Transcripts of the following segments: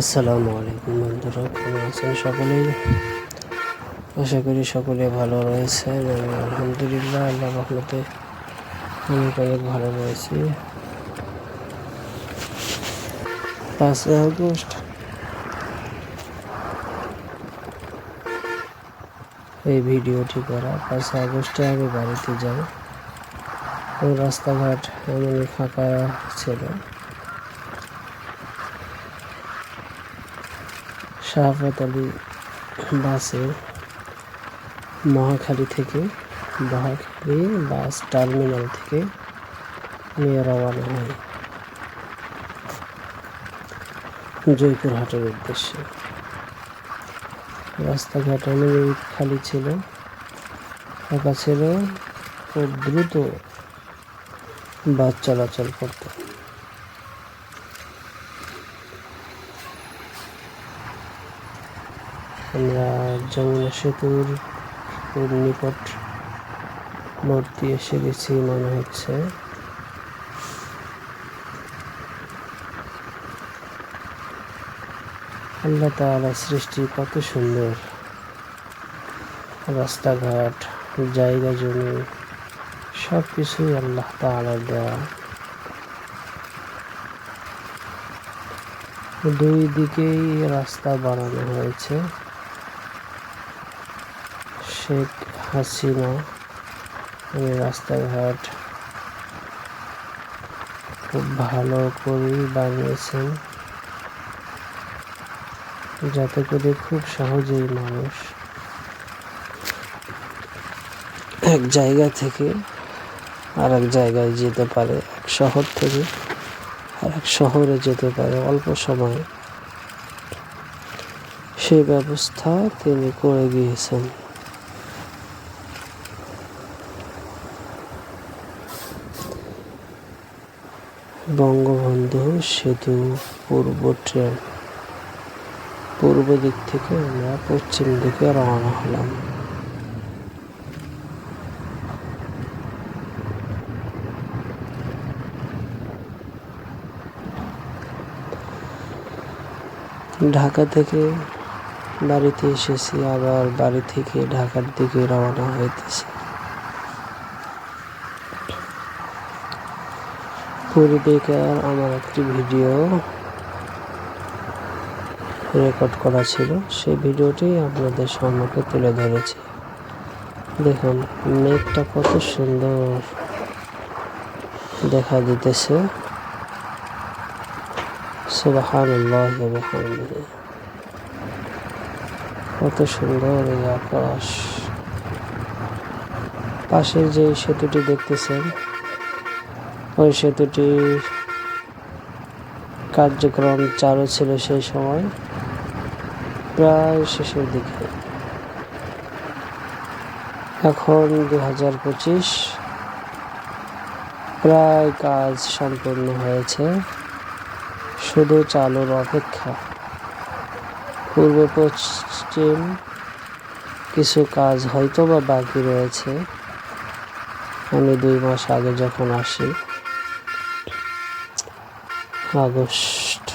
আসসালামু আলাইকুম বন্ধুরা, কেমন আছেন সকলেই? আশা করি সকলে ভালো রয়েছেন। আমি আলহামদুলিল্লাহ আল্লাহ রহমতে অনেক অনেক ভালো রয়েছি। পাঁচই আগস্ট। এই ভিডিওটি করা পাঁচই আগস্টে আমি বাড়িতে যাই। রাস্তাঘাট এমনই ফাঁকা ছিল। শাহাফত আলী বাসে মহাখালী থেকে মহাখালী বাস টার্মিনাল থেকে নিয়ে রওনা হয় জয়পুরহাটের উদ্দেশ্যে। রাস্তাঘাট অনেক খালি ছিল। ফাঁকা ছিল খুব দ্রুত বাস চলাচল করতো। যমুনা সেতুর নিকট মূর্তি এসে গেছি, মনে হচ্ছে। আল্লাহ তাআলা সৃষ্টি কত সুন্দর। রাস্তাঘাট, জায়গা, জমি সব কিছুই আল্লাহ তাআলার দেওয়া দুই দিকেই রাস্তা বানানো হয়েছে। শেখ হাসিনা রাস্তাঘাট খুব ভালো করেই বানিয়েছেন। যাতে করে খুব সহজেই মানুষ এক জায়গা থেকে আর এক জায়গায় যেতে পারে, এক শহর থেকে আর এক শহরে যেতে পারে অল্প সময়ে। সেই ব্যবস্থা তিনি করে গিয়েছেন বঙ্গবন্ধু সেতু পূর্ব ট্রেন। পূর্ব দিক থেকে আমরা পশ্চিম দিকে রওনা হলাম। ঢাকা থেকে বাড়িতে এসেছি, আবার বাড়ি থেকে ঢাকার দিকে রওনা হইতেছি। পূর্বেকার আমার একটি ভিডিও রেকর্ড করা ছিল। সেই ভিডিওটি আপনাদের সম্মুখে তুলে ধরেছি। দেখুন, মেঘটা কত সুন্দর দেখা দিতেছে। কত সুন্দর এই আকাশ। পাশের যে সেতুটি দেখতেছেন ওই সেতুটি কার্যক্রম চালু ছিল সেই সময়। প্রায় শেষের দিকে। এখন দু হাজার পঁচিশ। প্রায় কাজ সম্পন্ন হয়েছে। শুধু চালুর অপেক্ষা। পূর্ব পশ্চিম কিছু কাজ হয়তো বা বাকি রয়েছে। আমি দুই মাস আগে যখন আসি আগস্ট,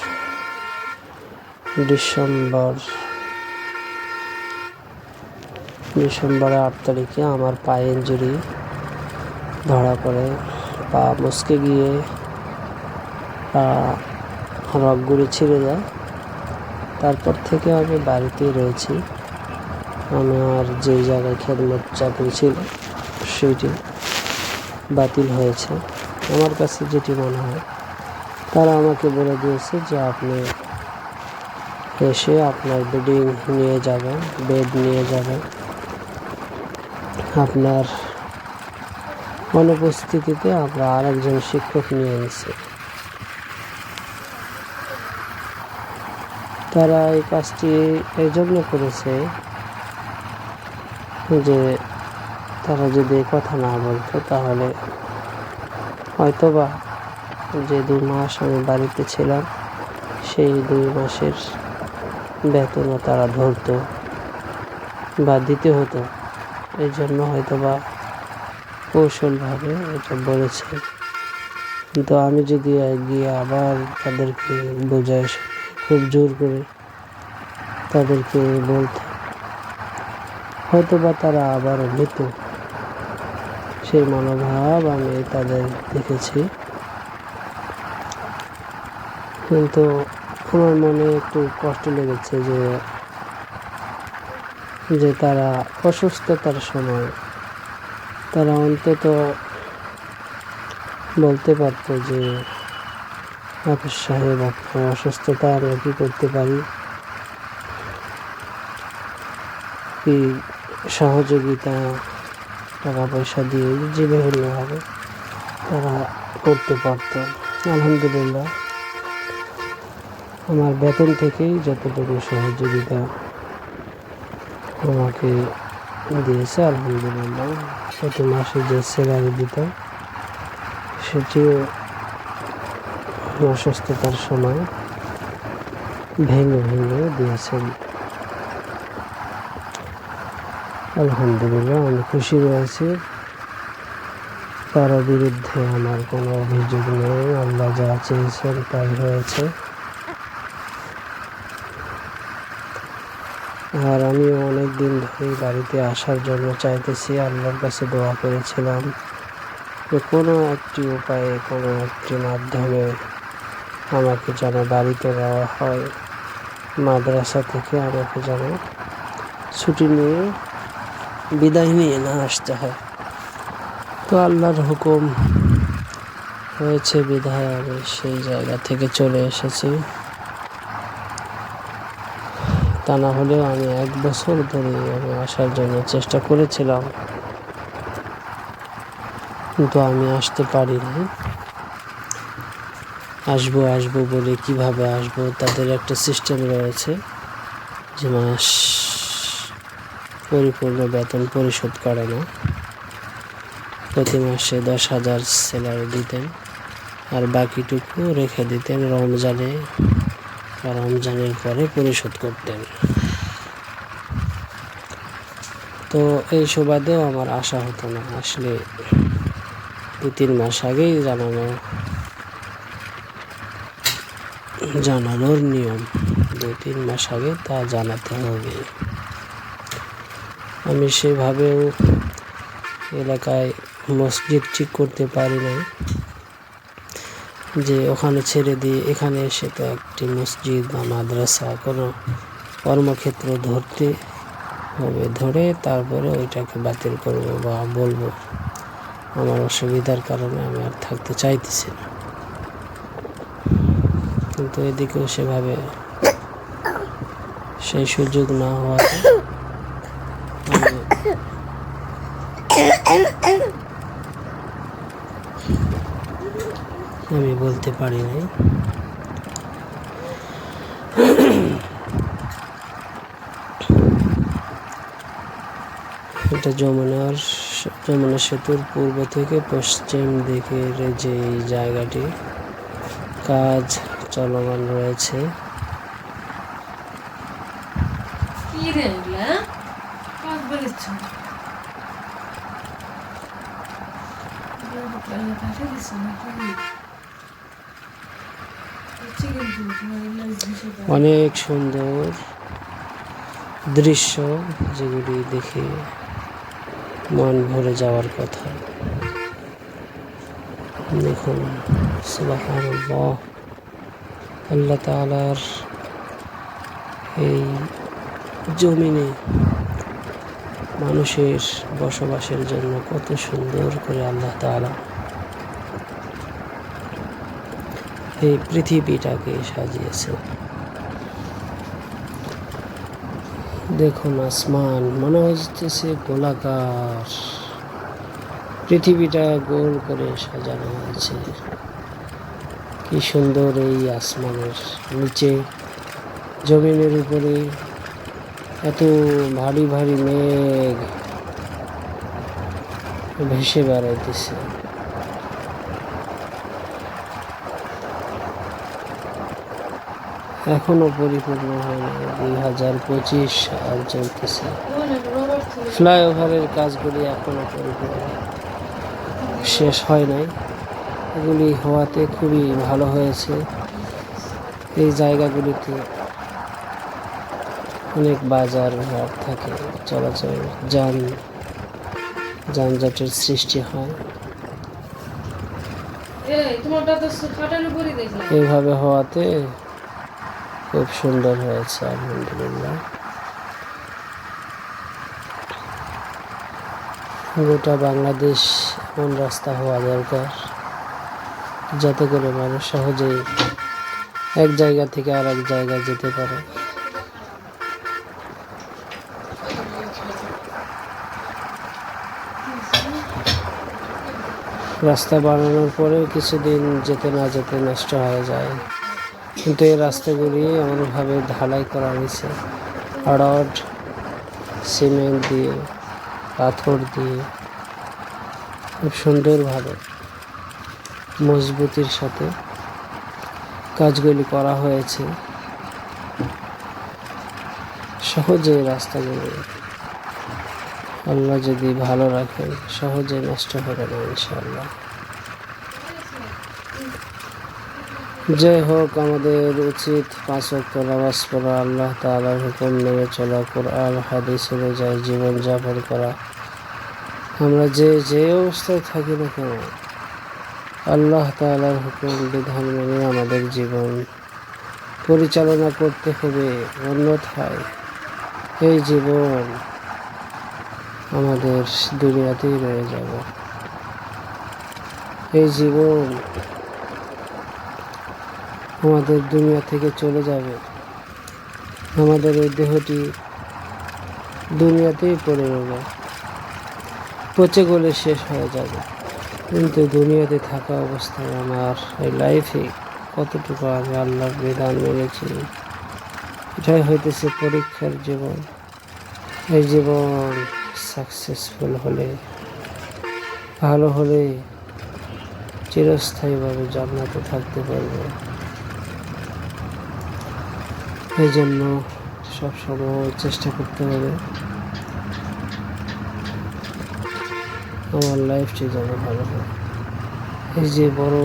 ডিসেম্বর। ডিসেম্বরের আট তারিখে আমার পায়ে ইঞ্জুরি ধরা পড়ে। পা মুসকে গিয়ে, পা রগগুলি ছিঁড়ে যায়। তারপর থেকে আমি বাড়িতেই রয়েছি। আমার যে জায়গায় খেদমত চাকরি ছিল, সেইটি বাতিল হয়েছে। আমার কাছে যেটি মনে হয় তারা আমাকে বলে দিয়েছে যে আপনি এসে আপনার বেডিং নিয়ে যাবেন বেড নিয়ে যাবেন। আপনার অনুপস্থিতিতে আমরা আরেকজন শিক্ষক নিয়ে নিছি তারা এই কাজটি এই জন্য করেছে যে তারা যদি কথা না বলতো তাহলে হয়তোবা যে দুই মাস আমি বাড়িতে ছিলাম, সেই দুই মাসের বেতনও তারা ধরতো বা দিতে হতো। এই জন্য হয়তো বা কৌশলভাবে এটা বলেছে। কিন্তু আমি যদি গিয়ে আবার তাদেরকে বোঝাই, খুব জোর করে তাদেরকে বলতে হয়তো বা তারা আবারও নিত। সেই মনোভাব আমি তাদের দেখেছি। কিন্তু আমার মনে একটু কষ্ট লেগেছে যে যে তারা অসুস্থতার সময়, তারা অন্তত বলতে পারতো যে হাফিজ সাহেব, আপনার অসুস্থতা আমরা কী করতে পারি? কি সহযোগিতা টাকা পয়সা দিয়ে যে বিভিন্নভাবে তারা করতে পারত। আলহামদুলিল্লাহ। আমার বেতন থেকেই যতটুকু সহযোগিতা আমাকে দিয়েছে, আলহামদুলিল্লাহ। প্রতি মাসে যে স্যালারি দিত সেটিও অসুস্থতার সময় ভেঙে ভেঙে দিয়েছেন। আলহামদুলিল্লাহ, আমি খুশি রয়েছি। তার বিরুদ্ধে আমার কোনো অভিযোগ নেই, আল্লাহ যা চেয়েছেন তাই হয়েছে। আর আমি অনেক দিন ধরে বাড়িতে আসার জন্য চাইতেছি, আল্লাহর কাছে দোয়া করেছিলাম। যে কোনো একটি উপায়ে, কোনো একটি মাধ্যমে আমাকে যেন বাড়িতে নেওয়া হয়, মাদ্রাসা থেকে আমাকে যেন ছুটি নিয়ে বিদায় নিয়ে না আসতে হয়। তো আল্লাহর হুকুম হয়েছে বিধায় আমি সেই জায়গা থেকে চলে এসেছি। তা না হলেও আমি এক বছর ধরে আমি আসার জন্য চেষ্টা করেছিলাম। কিন্তু আমি আসতে পারিনি। আসব আসব বলে কীভাবে আসব তাদের একটা সিস্টেম রয়েছে যে মাস পরিপূর্ণ বেতন পরিশোধ করে না। প্রতি মাসে দশ হাজার স্যালারি দিতেন আর বাকিটুকু রেখে দিতেন রমজানে। রমজানের পরে পরিশোধ করতেন। তো এই সুবাদেও আমার আশা হতো না। আসলে দু তিন মাস আগেই জানানো, জানানোর নিয়ম। দু তিন মাস আগে তা জানাতে হবে। আমি সেভাবেও এলাকায় মসজিদ ঠিক করতে পারি না যে ওখানে ছেড়ে দিয়ে এখানে এসে তো একটি মসজিদ, বা মাদ্রাসা, কোনো কর্মক্ষেত্র ধরতে হবে, ধরে তারপরে ওইটাকে বাতিল করব বা বলব। আমার অসুবিধার কারণে আমি আর থাকতে চাইতেছি না। কিন্তু এদিকেও সেভাবে সেই সুযোগ না হওয়াতে আমি আমি বলতে পারি নাই। এটা যমুনার যমুনা সেতুর পূর্ব থেকে পশ্চিম দিকের যে জায়গাটি কাজ চলমান রয়েছে। কি রে এগুলা কাজ বলেছ পাঠিয়ে দিস অনেক সুন্দর দৃশ্য যেগুলি দেখে মন ভরে যাওয়ার কথা। দেখুন আল্লাহ তালার এই জমিনে মানুষের বসবাসের জন্য কত সুন্দর করে আল্লাহ তালা এই পৃথিবীটাকে সাজিয়েছে। দেখুন আসমান, মনে হচ্ছে গোলাকার। পৃথিবীটা গোল করে সাজানো হয়েছে। কি সুন্দর এই আসমানের নিচে। জমিনের উপরে এত ভারী ভারী মেঘ ভেসে বেড়াইতেছে। এখনও পরিপূর্ণ হয়নি। দুই হাজার পঁচিশ সাল চলতেছে। ফ্লাইওভারের কাজগুলি এখনও পরিপূর্ণ শেষ হয় নাই। এগুলি হওয়াতে খুবই ভালো হয়েছে। এই জায়গাগুলিতে অনেক বাজার ঘাট থাকে চলাচল যান যানজটের সৃষ্টি হয়। এইভাবে হওয়াতে খুব সুন্দর হয়েছে, আলহামদুলিল্লাহ। গোটা বাংলাদেশ এমন রাস্তা হওয়া দরকার, যাতে করে মানুষ সহজেই এক জায়গা থেকে আর এক জায়গায় যেতে পারে। রাস্তা বানানোর পরেও কিছুদিন যেতে না যেতে নষ্ট হয়ে যায়। কিন্তু এই রাস্তাগুলি এমনভাবে ঢালাই করা হয়েছে। রড সিমেন্ট দিয়ে, পাথর দিয়ে, খুব সুন্দরভাবে মজবুতির সাথে কাজগুলি করা হয়েছে। সহজে রাস্তাগুলি আল্লাহ যদি ভালো রাখেন সহজে নষ্ট হবে না ইনশাআল্লাহ। যাই হোক আমাদের উচিত পাঁচ ওয়াক্ত নামাজ পড়া, আল্লাহ তাআলার হুকুম মেনে চলা, কোরআন, হাদিস অনুযায়ী জীবন যাপন করা। আমরা যে যে অবস্থায় থাকি না কেন, আল্লাহ তাআলার হুকুম, বিধান মেনে আমাদের জীবন পরিচালনা করতে হবে অন্যথায় এই জীবন আমাদের দুনিয়াতেই রয়ে যাবে। এই জীবন আমাদের দুনিয়া থেকে চলে যাবে। আমাদের এই দেহটি দুনিয়াতেই পড়ে রবে পচে গলে শেষ হয়ে যাবে। কিন্তু দুনিয়াতে থাকা অবস্থায় আমার এই লাইফে কতটুকু আমি আল্লাহর বিধান মেনেছি, এটাই হইতেছে পরীক্ষার জীবন। এই জীবন সাকসেসফুল হলে, ভালো হলে চিরস্থায়ীভাবে জান্নাতে থাকতে পারব। এই জন্য সবসময় চেষ্টা করতে হবে। আমার লাইফটি যেন ভালো হয়। এই যে বড়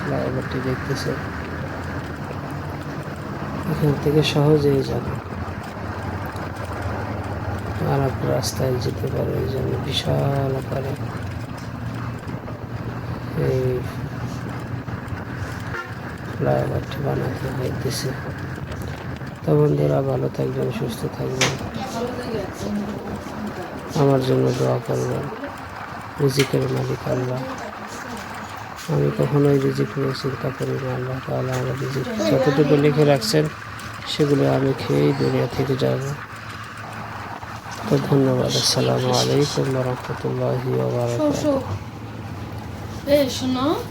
ফ্লাইওভারটি দেখতেছে, এখান থেকে সহজেই যাবে। আর এক রাস্তায় যেতে পারে এই জন্য বিশাল আকারে। এই ফ্লাইওভারটি বানাতে হইতেছে। তো বন্ধুরা, ভালো থাকবেন, সুস্থ থাকবেন। আমার জন্য দোয়া করবেন। রিজিকের মালিক আল্লাহ। আমি কখনোই রিজিক নিয়ে চিন্তা করি না। আল্লাহ তাহলে আমার রিজিক যতটুকু লিখে রাখছেন, সেগুলো আমি খেয়েই দুনিয়া থেকে যাব। তো ধন্যবাদ। আসসালামু আলাইকুম রহমতুল্লাহি এই, শোনো।